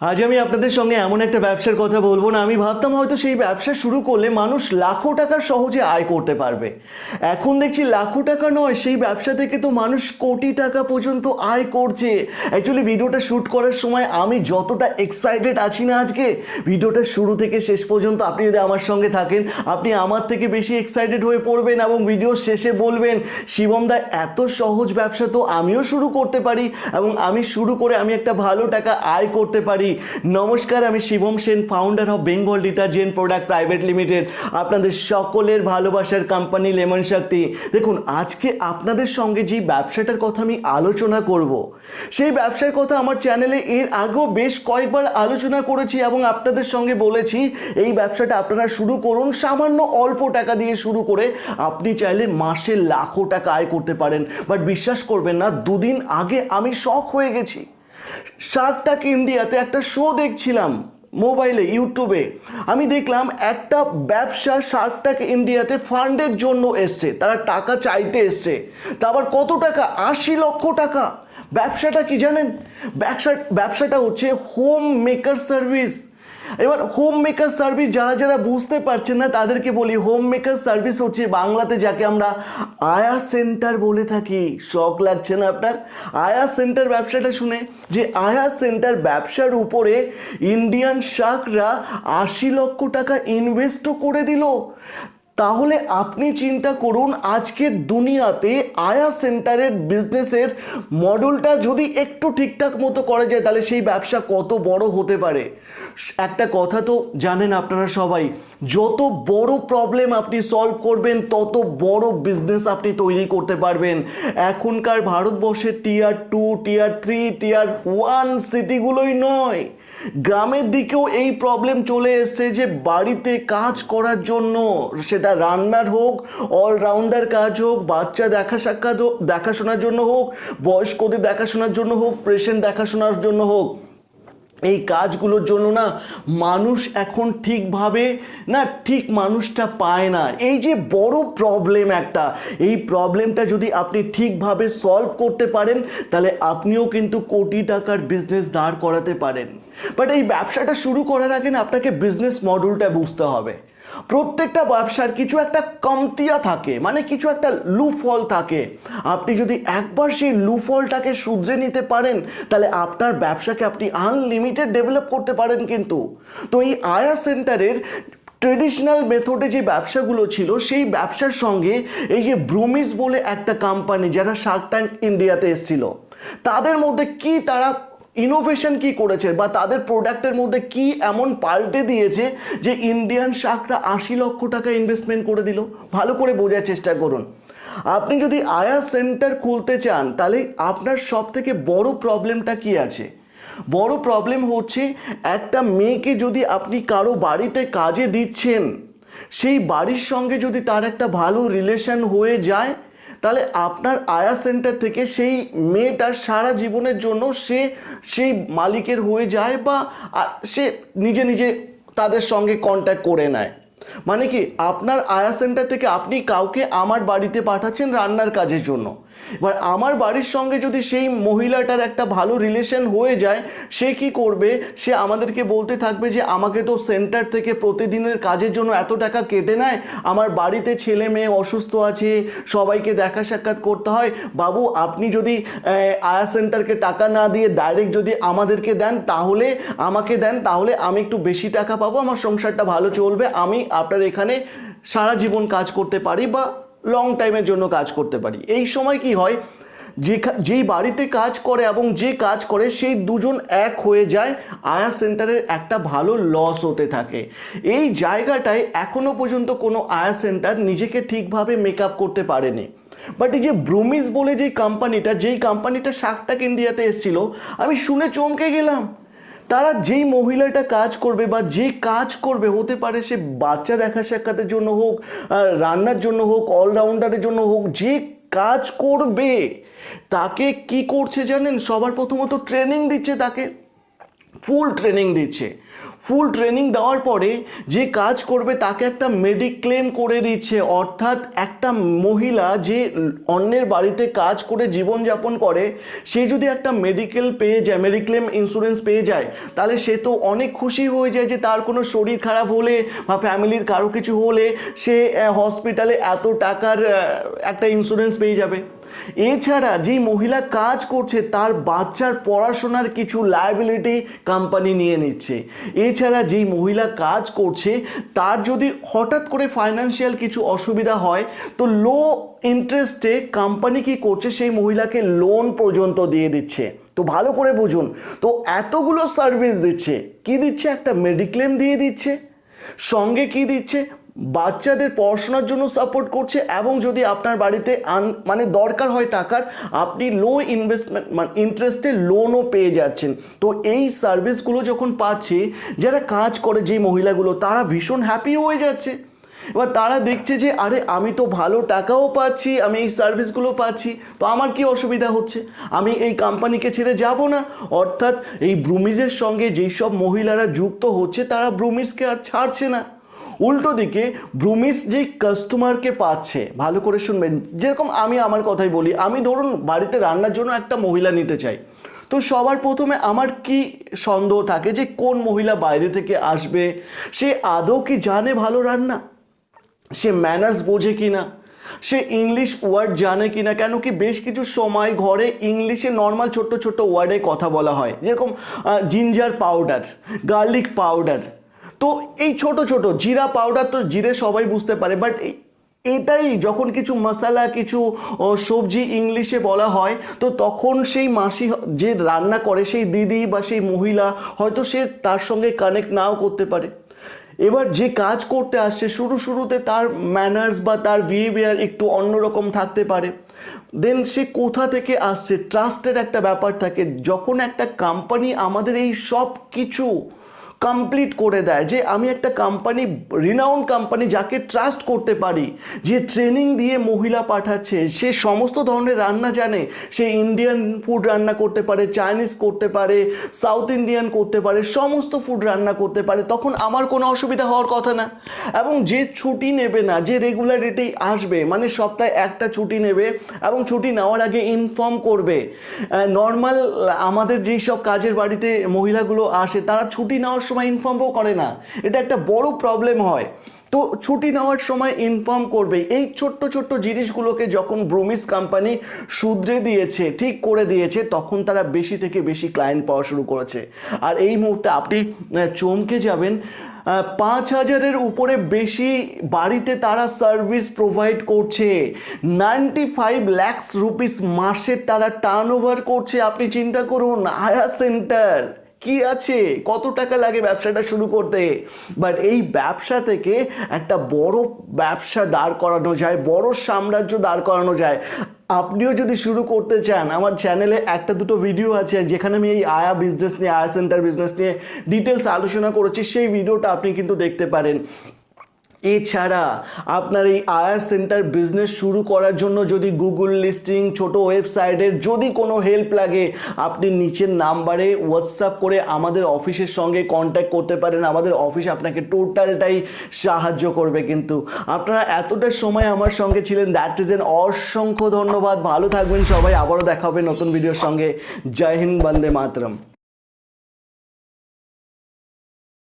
আজ আমি আপনাদের সঙ্গে এমন একটা ব্যবসার কথা বলব না। আমি ভাবতাম হয়তো সেই ব্যবসা শুরু করলে মানুষ লাখো টাকা সহজে আয় করতে পারবে। এখন দেখছি লাখো টাকা নয়, সেই ব্যবসা থেকে তো মানুষ কোটি টাকা পর্যন্ত আয় করছে। অ্যাকচুয়ালি ভিডিওটা শ্যুট করার সময় আমি যতটা এক্সাইটেড আছি না আজকে ভিডিওটা শুরু থেকে শেষ পর্যন্ত আপনি যদি আমার সঙ্গে থাকেন, আপনি আমার থেকে বেশি এক্সাইটেড হয়ে পড়বেন এবং ভিডিও শেষে বলবেন, শিবম দা, এত সহজ ব্যবসা তো আমিও শুরু করতে পারি এবং আমি শুরু করে আমি একটা ভালো টাকা আয় করতে পারি। নমস্কার, আমি Shivam Sen founder of Bengal detergent product private limited আপনাদের সকলের ভালোবাসার কোম্পানি লেমন শক্তি দেখুন, আজকে আপনাদের সঙ্গে যে ব্যবসাটার কথা আমি আলোচনা করব, সেই ব্যবসার কথা আমার চ্যানেলে এর আগেও বেশ কয়েকবার আলোচনা করেছি এবং আপনাদের সঙ্গে বলেছি, এই ব্যবসাটা আপনারা শুরু করুন, সামান্য অল্প টাকা দিয়ে শুরু করে আপনি চাইলে মাসে লাখো টাকা আয় করতে পারেন। বাট বিশ্বাস করবেন না, দুদিন আগে আমি শখ হয়ে গেছি। শার্ক টাক ইন্ডিয়াতে একটা শো দেখছিলাম মোবাইলে, ইউটিউবে। আমি দেখলাম একটা ব্যবসা শার্ক ট্যাঙ্ক ইন্ডিয়াতে ফান্ডের জন্য এসছে, তারা টাকা চাইতে এসছে। তা আবার কত টাকা? আশি লক্ষ টাকা। ব্যবসাটা কি জানেন? ব্যবসা, ব্যবসাটা হচ্ছে হোম মেকার সার্ভিস এবার হোম মেকার সার্ভিস যারা যারা বুঝতে পারছেন না, তাদেরকে বলি হোম মেকার সার্ভিস হচ্ছে বাংলাতে যাকে আমরা আয়া সেন্টার বলে থাকি। শখ লাগছে না আপনার? আয়া সেন্টার ব্যবসাটা শুনে, যে আয়া সেন্টার ব্যবসার উপরে ইন্ডিয়ান শাকরা আশি লক্ষ টাকা ইনভেস্টও করে দিল। তাহলে আপনি চিন্তা করুন আজকের দুনিয়াতে আয়া সেন্টারের বিজনেসের মডেলটা যদি একটু ঠিকঠাক মতো করা যায়, তাহলে সেই ব্যবসা কত বড় হতে পারে। একটা কথা তো জানেন আপনারা সবাই, যত বড় প্রবলেম আপনি সলভ করবেন, তত বড় বিজনেস আপনি তৈরি করতে পারবেন। এখনকার ভারতবর্ষের tier two tier three tier one সিটিগুলোই নয়। গ্রামের দিকেও এই প্রবলেম চলে এসছে যে বাড়িতে কাজ করার জন্য। সেটা রান্নার হোক অলরাউন্ডার কাজ হোক, বাচ্চা দেখা সাক্ষাৎ হোক, দেখাশোনার জন্য হোক, বয়স্কদের দেখাশোনার জন্য হোক পেশেন্ট দেখাশোনার জন্য হোক। এই কাজগুলোর জন্য না মানুষ এখন ঠিকভাবে, না ঠিক মানুষটা পায় না। এই যে বড় প্রবলেম একটা, এই প্রবলেমটা যদি আপনি ঠিকভাবে সলভ করতে পারেন, তাহলে আপনিও কিন্তু কোটি টাকার বিজনেস দাঁড় করাতে পারেন। বাট এই ব্যবসাটা শুরু করার আগে না আপনাকে বিজনেস মডেলটা বুঝতে হবে। প্রত্যেকটা ব্যবসার কিছু একটা কমতিয়া থাকে মানে কিছু একটা লুফল থাকে। আপনি যদি একবার সেই লুফলটাকে শুধরে নিতে পারেন, তাহলে আপনার ব্যবসাকে আপনি আনলিমিটেড ডেভেলপ করতে পারেন কিন্তু। তো এই আয়া সেন্টারের ট্রেডিশনাল মেথডে যে ব্যবসাগুলো ছিল, সেই ব্যবসার সঙ্গে এই যে ব্রুমিস বলে একটা কোম্পানি যারা শার্ক ট্যাঙ্ক ইন্ডিয়াতে এসেছিল, তাদের মধ্যে কি তারা ইনোভেশন কি করেছে বা তাদের প্রোডাক্টের মধ্যে কি এমন পাল্টে দিয়েছে যে ইন্ডিয়ান শাকরা আশি লক্ষ টাকা ইনভেস্টমেন্ট করে দিল? ভালো করে বোঝার চেষ্টা করুন। আপনি যদি আয়া সেন্টার খুলতে চান, তাহলে আপনার সব থেকে বড় প্রবলেমটা কি আছে? বড় প্রবলেম হচ্ছে একটা মেয়েকে যদি আপনি কারও বাড়িতে কাজে দিচ্ছেন, সেই বাড়ির সঙ্গে যদি তার একটা ভালো রিলেশন হয়ে যায় তাহলে আপনার আয়া সেন্টার থেকে সেই মেয়েটার সারা জীবনের জন্য সে সেই মালিকের হয়ে যায় বা সে নিজে নিজে তাদের সঙ্গে কন্ট্যাক্ট করে নেয়। মানে কি, আপনার আয়া সেন্টার থেকে আপনি কাউকে আমার বাড়িতে পাঠাচ্ছেন রান্নার কাজের জন্য। এবার আমার বাড়ির সঙ্গে যদি সেই মহিলাটার একটা ভালো রিলেশন হয়ে যায়, সে কি করবে? সে আমাদেরকে বলতে থাকবে যে, আমাকে তো সেন্টার থেকে প্রতিদিনের কাজের জন্য এত টাকা কেটে নেয়। আমার বাড়িতে ছেলে মেয়ে অসুস্থ আছে, সবাইকে দেখা সাক্ষাৎ করতে হয়। বাবু, আপনি যদি আয়া সেন্টারকে টাকা না দিয়ে ডাইরেক্ট যদি আমাদেরকে দেন, তাহলে আমাকে দেন, তাহলে আমি একটু বেশি টাকা পাবো, আমার সংসারটা ভালো চলবে, আমি আপনার এখানে সারা জীবন কাজ করতে পারি বা লং টাইমের জন্য কাজ করতে পারি। এই সময় কি হয়? যে যেই বাড়িতে কাজ করে এবং যে কাজ করে সেই দুজন এক হয়ে যায়, আয়া সেন্টারের একটা ভালো লস হতে থাকে। এই জায়গাটায় এখনও পর্যন্ত কোনো আয়া সেন্টার নিজেকে ঠিকভাবে মেকআপ করতে পারেনি। বাট এই যে ব্রুমিস বলে যেই কোম্পানিটা যেই কোম্পানিটা শাকটাক ইন্ডিয়াতে এসেছিল, আমি শুনে চমকে গেলাম। তারা যেই মহিলাটা কাজ করবে বা যে কাজ করবে, হতে পারে সে বাচ্চা দেখা সাক্ষাতের জন্য হোক রান্নার জন্য হোক অলরাউন্ডারের জন্য হোক, যে কাজ করবে, তাকে কি করছে জানেন? সবার প্রথমত ট্রেনিং দিচ্ছে তাকে ফুল ট্রেনিং দিচ্ছে। ফুল ট্রেনিং দেওয়ার পরে যে কাজ করবে তাকে একটা মেডিক্লেম করে দিচ্ছে। অর্থাৎ একটা মহিলা যে অন্যের বাড়িতে কাজ করে জীবনযাপন করে, সে যদি একটা মেডিকেল পেয়ে যায় মেডিক্লেম ইন্স্যুরেন্স পেয়ে যায়, তাহলে সে তো অনেক খুশি হয়ে যায় যে তার কোনো শরীর খারাপ হলে বা ফ্যামিলির কারও কিছু হলে সে হসপিটালে এত টাকার একটা ইন্স্যুরেন্স পেয়ে যাবে। এছাড়া যেই মহিলা কাজ করছে, তার বাচ্চার পড়াশোনার কিছু লায়াবিলিটি কোম্পানি নিয়ে নিচ্ছে। এছাড়া যেই মহিলা কাজ করছে, তার যদি হঠাৎ করে ফাইন্যান্সিয়াল কিছু অসুবিধা হয়, তো লো ইন্টারেস্টে কোম্পানি কি করছে, সেই মহিলাকে লোন পর্যন্ত দিয়ে দিচ্ছে। তো ভালো করে বুঝুন, তো এতগুলো সার্ভিস দিচ্ছে, কি দিচ্ছে? একটা মেডিক্লেম দিয়ে দিচ্ছে। সঙ্গে কি দিচ্ছে? বাচ্চাদের পড়াশোনার জন্য সাপোর্ট করছে এবং যদি আপনার বাড়িতে আন মানে দরকার হয় টাকার, আপনি লো ইনভেস্টমেন্ট মানে ইন্টারেস্টে লোনও পেয়ে যাচ্ছেন। তো এই সার্ভিসগুলো যখন পাচ্ছে, যারা কাজ করে যেই মহিলাগুলো, তারা ভীষণ হ্যাপি হয়ে যাচ্ছে। এবার তারা দেখছে যে, আরে আমি তো ভালো টাকাও পাচ্ছি, আমি এই সার্ভিসগুলো পাচ্ছি, তো আমার কি অসুবিধা হচ্ছে? আমি এই কোম্পানিকে ছেড়ে যাব না? অর্থাৎ এই ব্রুমিজের সঙ্গে যেই সব মহিলারা যুক্ত হচ্ছে, তারা ব্রুমিজকে আর ছাড়ছে না। উল্টো দিকে ব্রুমিস যেই কাস্টমারকে পাচ্ছে, ভালো করে শুনবেন। যেরকম আমি আমার কথাই বলি, আমি ধরুন বাড়িতে রান্নার জন্য একটা মহিলা নিতে চাই। তো সবার প্রথমে আমার কি সন্দেহ থাকে যে কোন মহিলা বাইরে থেকে আসবে? সে আদৌ কি জানে ভালো রান্না? সে ম্যানার্স বোঝে কি না সে ইংলিশ ওয়ার্ড জানে কি না কেন কি বেশ কিছু সময় ঘরে ইংলিশে নর্মাল ছোট্ট ছোট্ট ওয়ার্ডে কথা বলা হয়। যেরকম জিঞ্জার পাউডার গার্লিক পাউডার তো এই ছোট ছোট জিরা পাউডার তো জিরে সবাই বুঝতে পারে বাট এটাই যখন কিছু মশালা, কিছু সবজি ইংলিশে বলা হয়, তো তখন সেই মাসি যে রান্না করে, সেই দিদি বা সেই মহিলা হয়তো সে তার সঙ্গে কানেক্ট নাও করতে পারে। এবার যে কাজ করতে আসছে, শুরু, শুরুতে তার ম্যানার্স বা তার বিহেভিয়ার একটু অন্যরকম থাকতে পারে। দেন সে কোথা থেকে আসছে? ট্রাস্টের একটা ব্যাপার থাকে, যখন একটা কোম্পানি আমাদের এই সব কিছু কমপ্লিট করে দেয় যে আমি একটা কোম্পানি রিনাউন্ড কোম্পানি যাকে ট্রাস্ট করতে পারি, যে ট্রেনিং দিয়ে মহিলা পাঠাচ্ছে, সে সমস্ত ধরনের রান্না জানে, সে ইন্ডিয়ান ফুড রান্না করতে পারে চাইনিজ করতে পারে সাউথ ইন্ডিয়ান করতে পারে, সমস্ত ফুড রান্না করতে পারে, তখন আমার কোনো অসুবিধা হওয়ার কথা না। এবং যে ছুটি নেবে না, যে রেগুলারিটি আসবে মানে সপ্তাহে একটা ছুটি নেবে এবং ছুটি নেওয়ার আগে ইনফর্ম করবে নর্মাল আমাদের যেই সব কাজের বাড়িতে মহিলাগুলো আসে, তারা ছুটি নেওয়ার সময় ইনফর্মও করে না। এটা একটা বড় প্রবলেম হয়। তো ছুটি নেওয়ার সময় ইনফর্ম করবে। এই ছোট্ট ছোট্ট জিনিসগুলোকে যখন ব্রুমিস কোম্পানি শুধরে দিয়েছে, ঠিক করে দিয়েছে, তখন তারা বেশি থেকে বেশি ক্লায়েন্ট পাওয়া শুরু করেছে। আর এই মুহূর্তে আপনি চমকে যাবেন। পাঁচ হাজারের উপরে বেশি বাড়িতে তারা সার্ভিস প্রোভাইড করছে। নাইনটি ফাইভ ল্যাক্স রুপিস মাসের তারা টার্ন ওভার করছে। আপনি চিন্তা করুন, আয়া সেন্টার কি আছে? কত টাকা লাগে ব্যবসাটা শুরু করতে? বাট এই ব্যবসা থেকে একটা বড় ব্যবসা দাঁড় করানো যায়, বড় সাম্রাজ্য দাঁড় করানো যায়। আপনিও যদি শুরু করতে চান, আমার চ্যানেলে একটা দুটো ভিডিও আছে, যেখানে আমি এই আয়া বিজনেস নিয়ে, আয়া সেন্টার বিজনেস নিয়ে ডিটেলস আলোচনা করেছি, সেই ভিডিওটা আপনি কিন্তু দেখতে পারেন। এছাড়া আপনার এই আয়া সেন্টার বিজনেস শুরু করার জন্য যদি গুগল লিস্টিং ছোট ওয়েবসাইটের যদি কোনো হেল্প লাগে, আপনি নিচের নাম্বারে হোয়াটসঅ্যাপ করে আমাদের অফিসের সঙ্গে কন্ট্যাক্ট করতে পারেন। আমাদের অফিস আপনাকে টোটালটাই সাহায্য করবে কিন্তু। আপনারা এতটা সময় আমার সঙ্গে ছিলেন দ্যাট ইজ এন অসংখ্য ধন্যবাদ। ভালো থাকবেন সবাই, আবারও দেখা হবে নতুন ভিডিওর সঙ্গে। জয় হিন্দ, বন্দে মাতরম।